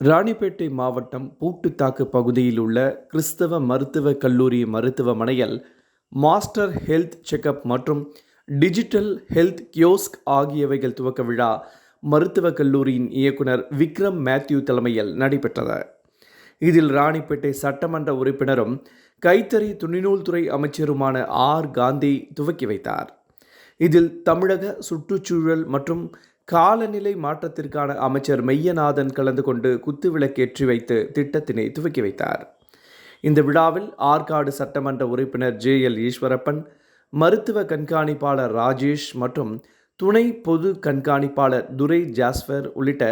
ராணிப்பேட்டை மாவட்டம் பூட்டுத்தாக்கு பகுதியில் உள்ள கிறிஸ்தவ மருத்துவக் கல்லூரி மருத்துவமனையில் மாஸ்டர் ஹெல்த் செக்கப் மற்றும் டிஜிட்டல் ஹெல்த் கியோஸ்க் ஆகியவைகள் துவக்க விழா மருத்துவக் கல்லூரியின் இயக்குனர் விக்ரம் மேத்யூ தலைமையில் நடைபெற்றது. இதில் ராணிப்பேட்டை சட்டமன்ற உறுப்பினரும் கைத்தறி துணிநூல்துறை அமைச்சருமான ஆர் காந்தி துவக்கி வைத்தார். இதில் தமிழக சுற்றுச்சூழல் மற்றும் காலநிலை மாற்றத்திற்கான அமைச்சர் மெய்யநாதன் கலந்து கொண்டு குத்துவிளக்கேற்றி வைத்து திட்டத்தினை துவக்கி வைத்தார். இந்த விழாவில் ஆற்காடு சட்டமன்ற உறுப்பினர் ஜே எல் ஈஸ்வரப்பன் மருத்துவ கண்காணிப்பாளர் ராஜேஷ் மற்றும் துணை பொது கண்காணிப்பாளர் துரை ஜாஸ்பர் உள்ளிட்ட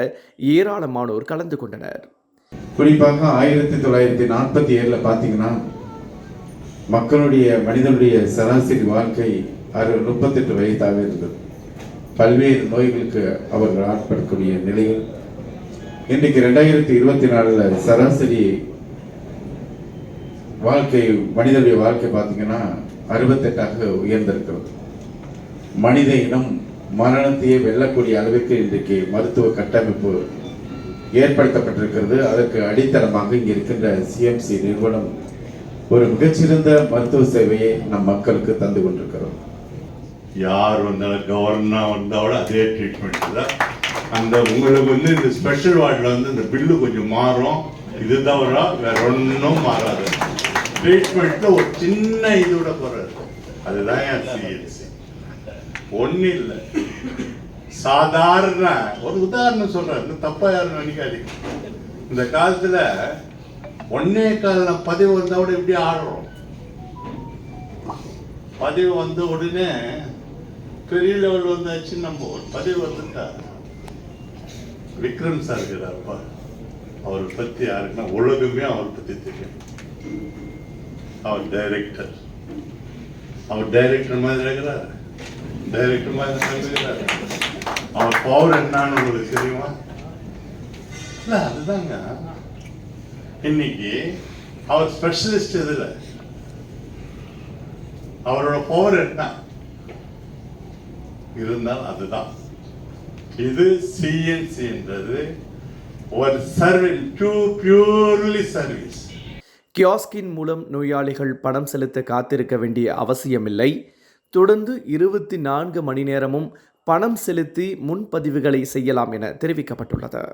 ஏராளமானோர் கலந்து கொண்டனர். குறிப்பாக ஆயிரத்தி தொள்ளாயிரத்தி நாற்பத்தி ஏழில் பார்த்தீங்கன்னா மக்களுடைய மனிதனுடைய சராசரி வாழ்க்கை அறு முப்பத்தெட்டு வயதாக இருந்தது. பல்வேறு நோய்களுக்கு அவர்கள் ஆட்படக்கூடிய நிலையில் இன்றைக்கு ரெண்டாயிரத்தி இருபத்தி நாலுல சராசரி வாழ்க்கை மனிதனுடைய வாழ்க்கை பார்த்தீங்கன்னா அறுபத்தெட்டாக உயர்ந்திருக்கிறது. மனித இனம் மரணத்தையே வெல்லக்கூடிய அளவிற்கு இன்றைக்கு மருத்துவ கட்டமைப்பு ஏற்படுத்தப்பட்டிருக்கிறது. அதற்கு அடித்தளமாக இங்கே இருக்கின்ற சிஎம்சி நிறுவனம் ஒரு மிகச்சிறந்த மருத்துவ சேவையை நம் மக்களுக்கு தந்து கொண்டிருக்கிறோம் யார் வந்தாலும் கவர்னர் வந்தாவோட அதே ட்ரீட்மெண்ட் தான். அந்த உங்களுக்கு வந்து இந்த ஸ்பெஷல் வார்டில் வந்து இந்த பில்லு கொஞ்சம் மாறும். இது தவிர வேற ஒன்றும் மாறாது. ட்ரீட்மெண்ட்டில் ஒரு சின்ன இதோட குறை அதுதான் என் சிஎல்சி ஒன்றும் இல்லை. சாதாரண ஒரு உதாரணம் சொல்றேன். தப்பாக தப்பா யாரும் நினைக்காதீங்க. இந்த காலத்தில் ஒன்னே கால பதிவு வந்தால் கூட எப்படி ஆடுறோம். பதிவு வந்த உடனே பெரிய லெவல் வந்தாச்சு நம்ம ஒரு பதிவு வந்துட்டா? விக்ரம் சார் இருக்கிறாருப்பா. அவரை பத்தி யாருக்குன்னா உலகமே அவரை பத்தி தெரியும். அவர் டைரக்டர் அவர் டைரக்டர் மாதிரி இருக்கிறார். டைரக்டர் மாதிரி இருக்கிறார். அவர் பவர் என்னன்னு உங்களுக்கு தெரியுமா? இல்லை அதுதாங்க. இன்னைக்கு அவர் ஸ்பெஷலிஸ்ட் எதுல? அவரோட பவர் என்ன? இருந்தால் அதுதான். இது சிஎன்சி என்றது. ஒரு சர்வீஸ் டூ பியூர்லி சர்வீஸ் கியாஸ்கின் மூலம் நோயாளிகள் பணம் செலுத்த காத்திருக்க வேண்டிய அவசியமில்லை. தொடர்ந்து இருபத்தி நான்கு மணி நேரமும் பணம் செலுத்தி முன்பதிவுகளை செய்யலாம் என தெரிவிக்கப்பட்டுள்ளது.